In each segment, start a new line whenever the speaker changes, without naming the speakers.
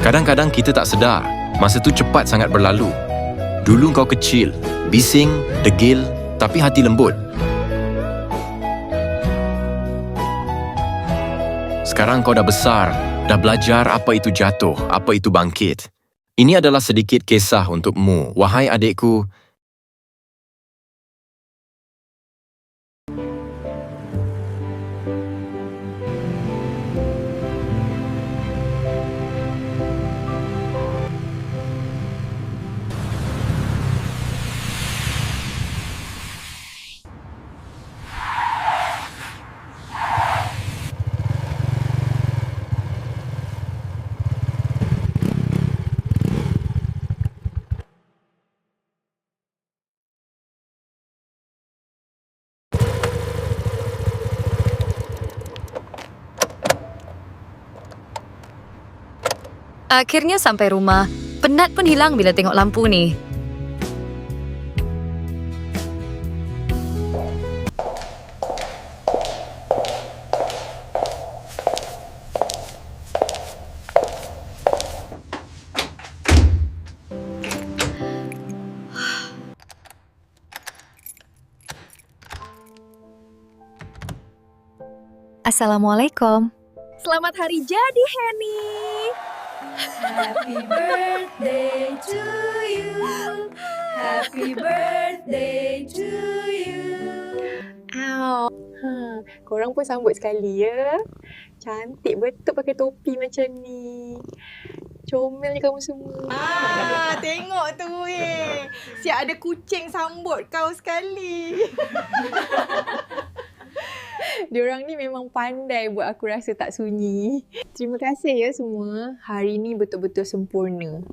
Kadang-kadang kita tak sedar, masa tu cepat sangat berlalu. Dulu kau kecil, bising, degil, tapi hati lembut. Sekarang kau dah besar, dah belajar apa itu jatuh, apa itu bangkit. Ini adalah sedikit kisah untukmu, wahai adikku.
Akhirnya sampai rumah. Penat pun hilang bila tengok lampu ni. Assalamualaikum.
Selamat hari jadi, Henny.
Happy birthday to you. Happy birthday to you.
Ow. Ha, korang pun sambut sekali ya. Cantik betul pakai topi macam ni. Comel je kamu semua.
Ah, tengok tu eh. Siap ada kucing sambut kau sekali.
Diorang ni memang pandai buat aku rasa tak sunyi. Terima kasih ya semua. Hari ni betul-betul sempurna.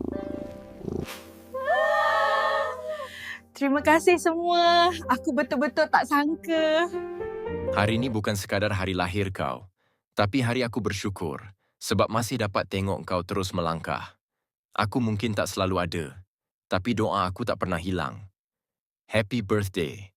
Terima kasih semua. Aku betul-betul tak sangka.
Hari ini bukan sekadar hari lahir kau, tapi hari aku bersyukur sebab masih dapat tengok kau terus melangkah. Aku mungkin tak selalu ada, tapi doa aku tak pernah hilang. Happy birthday.